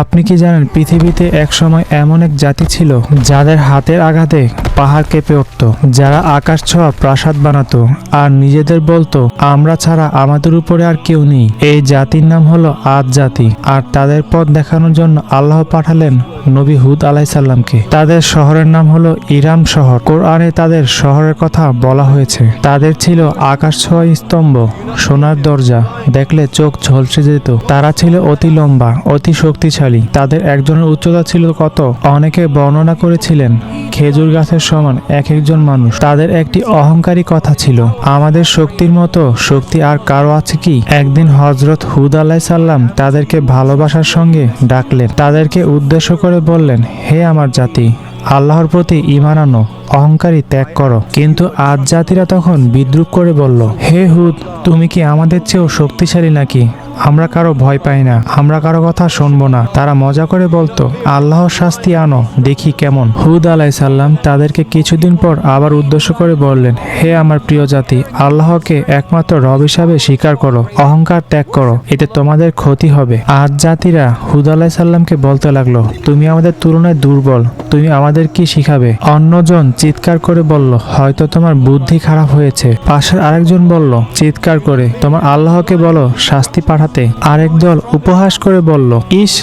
আপনি কি জানেন পৃথিবীতে এক সময় এমন এক জাতি ছিল যাদের হাতের আঘাতে পাহাড় কেঁপে উঠত, যারা আকাশ ছোঁয়া প্রাসাদ বানাতো আর নিজেদের বলতো, আমরা ছাড়া আমাদের উপরে আর কেউ নেই। এই জাতির নাম হলো আদ জাতি আর তাদের পথ দেখানোর জন্য আল্লাহ পাঠালেন নবী হুদ আলাইসাল্লামকে তাদের শহরের নাম হলো ইরাম শহর। কোরআনে তাদের শহরের কথা বলা হয়েছে। তাদের ছিল আকাশ ছোঁয়া স্তম্ভ, সোনার দরজা, দেখলে চোখ ঝলসে যেত। তারা ছিল অতি লম্বা, অতি শক্তিশালী। তাদের একজনের উচ্চতা ছিল কত? অনেকে বর্ণনা করেছিলেন, খেজুর গাছের সমান এক একজন মানুষ। তাদের একটি অহংকারী কথা ছিল, আমাদের শক্তির মতো শক্তি আর কারও আছে কি? একদিন হজরত হুদ আলাহ সাল্লাম তাদেরকে ভালোবাসার সঙ্গে ডাকলেন। তাদেরকে উদ্দেশ্য করে বললেন, হে আমার জাতি, আল্লাহর প্রতি ইমান আনো। অহংকারী ত্যাগ করো। কিন্তু আজ জাতিরা তখন বিদ্রুপ করে বলল, হে হুদ, তুমি কি আমাদের চেয়েও শক্তিশালী নাকি? আমরা কারও ভয় পাই না, আমরা কারও কথা শুনব না। তারা মজা করে বলতো, আল্লাহর শাস্তি আনো, দেখি কেমন। হুদ আলাই সাল্লাম তাদেরকে কিছুদিন পর আবার উদ্দেশ্য করে বললেন, হে আমার প্রিয় জাতি, আল্লাহকে একমাত্র রব হিসাবে স্বীকার করো, অহংকার ত্যাগ করো, এতে তোমাদের ক্ষতি হবে। আজ জাতিরা হুদ আলাই সাল্লামকে বলতে লাগল, তুমি আমাদের তুলনায় দুর্বল, তুমি আমাদের কি শিখাবে? অন্যজন চিৎকার করে বলল, হয়তো তোমার বুদ্ধি খারাপ হয়েছে। পাশের আরেকজন বলল, চিৎকার করে। তোমার আল্লাহকে বলো, শাস্তি পাঠাতে। আরেক দল উপহাস করে বলল, ইস,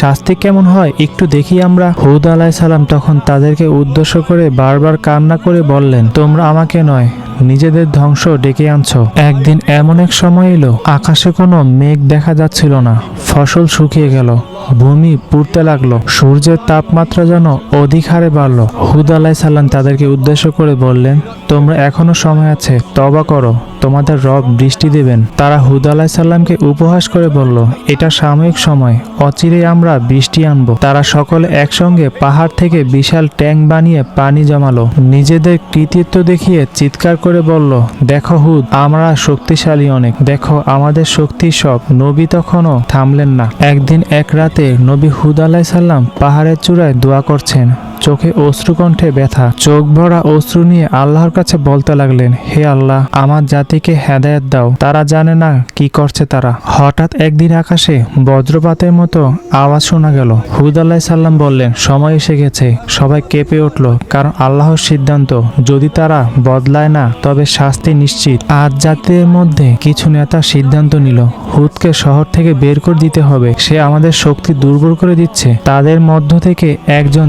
শাস্তি কেমন হয়? একটু দেখি আমরা। হুদ আলাই সালাম তখন তাদেরকে উদ্দেশ্য করে বারবার কান্না করে বললেন, তোমরা আমাকে নয় নিজেদের ধ্বংস ডেকে আনছ। একদিন এমন এক সময় এলো, আকাশে কোনো মেঘ দেখা যাচ্ছিল না। ফসল শুকিয়ে গেল, ভূমি পুড়তে লাগল, সূর্যের তাপমাত্রা যেন অধিক হারে বাড়লো। হুদ আলাই সাল্লাম তাদেরকে উদ্দেশ্য করে বললেন, তোমরা এখনও সময় আছে তবা করো। তোমাদের রব বৃষ্টি দেবেন। তারা হুদ আলাহ সাল্লামকে উপহাস করে বলল, এটা সাময়িক সময়। অচিরে আমরা বৃষ্টি আনব। তারা সকলে একসঙ্গে পাহাড় থেকে বিশাল ট্যাঙ্ক বানিয়ে পানি জমালো। নিজেদের কৃতিত্ব দেখিয়ে চিৎকার করে বলল, দেখো হুদ, আমরা শক্তিশালী অনেক। দেখো, আমাদের শক্তি সব। নবী তখনও থামলেন না। একদিন এক রাতে নবী হুদ আলাহ সাল্লাম পাহাড়ের চূড়ায় দোয়া করছেন। চোখে অশ্রুকণ্ঠে ব্যথা, চোখ ভরা অশ্রু নিয়ে আল্লাহর কাছে বলতে লাগলেন, হে আল্লাহ, আমার জাতিকে হেদায়েত দাও। তারা জানে না কি করছে তারা। হঠাৎ একদিন আকাশে বজ্রপাতের মতো আওয়াজ শোনা গেল। হুদ আল্লাহ সাল্লাম বললেন, সময় এসে গেছে। সবাই কেঁপে উঠল, কারণ আল্লাহর সিদ্ধান্ত, যদি তারা বদলায় না, তবে শাস্তি নিশ্চিত। আজ জাতির মধ্যে কিছু নেতা সিদ্ধান্ত নিল, হুদকে শহর থেকে বের করে দিতে হবে। সে আমাদের শক্তি দুর্বল করে দিচ্ছে। তাদের মধ্য থেকে একজন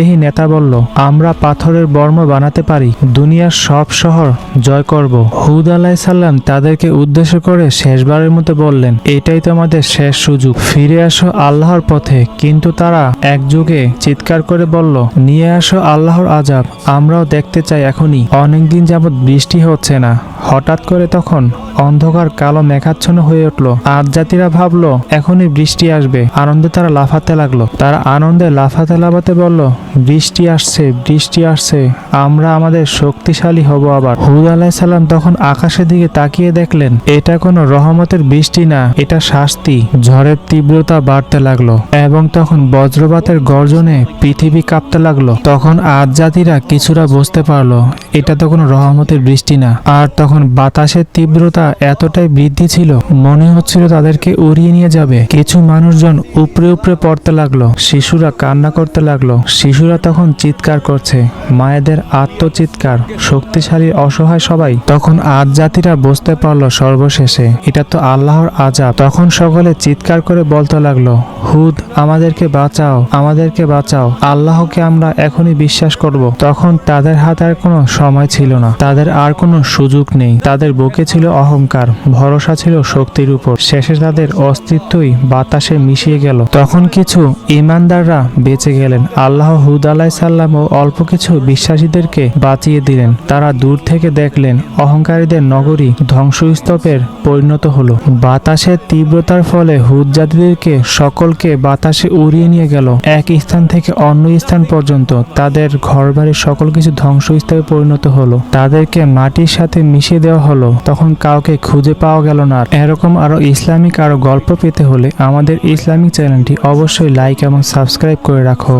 দানবদেহী নেতা বলল, আমরা পাথরের বর্ম বানাতে পারি, দুনিয়ার সব শহর জয় করব। হুদ আলাহ সাল্লাম তাদেরকে উদ্দেশ্য করে শেষবারের মতো বললেন, এটাই তো আমাদের শেষ সুযোগ। ফিরে আসো আল্লাহর পথে। কিন্তু তারা একযোগে চিৎকার করে বলল, নিয়ে আসো আল্লাহর আজাব আমরাও দেখতে চাই এখনই। অনেকদিন যাবৎ বৃষ্টি হচ্ছে না। হঠাৎ করে তখন অন্ধকার কালো মেঘাচ্ছন্ন হয়ে উঠল। আজ জাতিরা ভাবলো, এখনই বৃষ্টি আসবে। আনন্দে তারা লাফাতে লাগল। তারা আনন্দে লাফাতে লাফাতে বলল, বৃষ্টি আসছে বৃষ্টি আসছে। আমরা আমাদের শক্তিশালী হব আবার। হুদ আলাহ সাল্লাম তখন আকাশের দিকে তাকিয়ে দেখলেন, এটা কোনো রহমতের বৃষ্টি না, এটা শাস্তি। ঝড়ের তীব্রতা বাড়তে লাগল এবং তখন বজ্রপাতের গর্জনে পৃথিবী কাঁপতে লাগল। তখন আজ জাতিরা কিছুটা বুঝতে পারল, এটা তো কোনো রহমতের বৃষ্টি না। আর তখন বাতাসের তীব্রতা এতটাই বৃদ্ধি ছিল, মনে হচ্ছিল তাদেরকে উড়িয়ে নিয়ে যাবে। কিছু মানুষজন উপরে উপরে পড়তে লাগল, শিশুরা কান্না করতে লাগল, শিশুরা তখন চিৎকার করছে, মায়েদের আত্মচিৎকার, শক্তিশালী, অসহায় সবাই। তখন আজ জাতিরা বুঝতে পারল সর্বশেষে, এটা তো আল্লাহর আজাব। তখন সকলে চিৎকার করে বলতে লাগল, হুদ, আমাদেরকে বাঁচাও আমাদেরকে বাঁচাও, আল্লাহকে আমরা এখনই বিশ্বাস করব। তখন তাদের হাতে আর কোনো সময় ছিল না, তাদের আর কোনো সুযোগ নেই, তাদের বুকে ছিল অহংকার, ভরসা ছিল শক্তির উপর। শেষে তাদের অস্তিত্বই বাতাসে মিশিয়ে গেল। তখন কিছু ইমানদাররা বেঁচে গেলেন। আল্লাহ হুদ আলাহ সাল্লাম ও অল্প কিছু বিশ্বাসীদেরকে বাঁচিয়ে দিলেন। তারা দূর থেকে দেখলেন অহংকারীদের নগরী ধ্বংসস্তূপের পরিণত হলো। বাতাসের তীব্রতার ফলে হুদ জাতিদেরকে সকলকে বাতাসে উড়িয়ে নিয়ে গেল। এক স্থান থেকে অন্য স্থান পর্যন্ত তাদের ঘরবাড়ির সকল কিছু ধ্বংসস্তূপে পরিণত হলো। তাদেরকে মাটির সাথে মিশিয়ে দেওয়া হলো। তখন কাউকে খুঁজে পাওয়া গেল না। এরকম আরও ইসলামিক আরও গল্প পেতে হলে আমাদের ইসলামিক চ্যানেলটি অবশ্যই লাইক এবং সাবস্ক্রাইব করে রাখো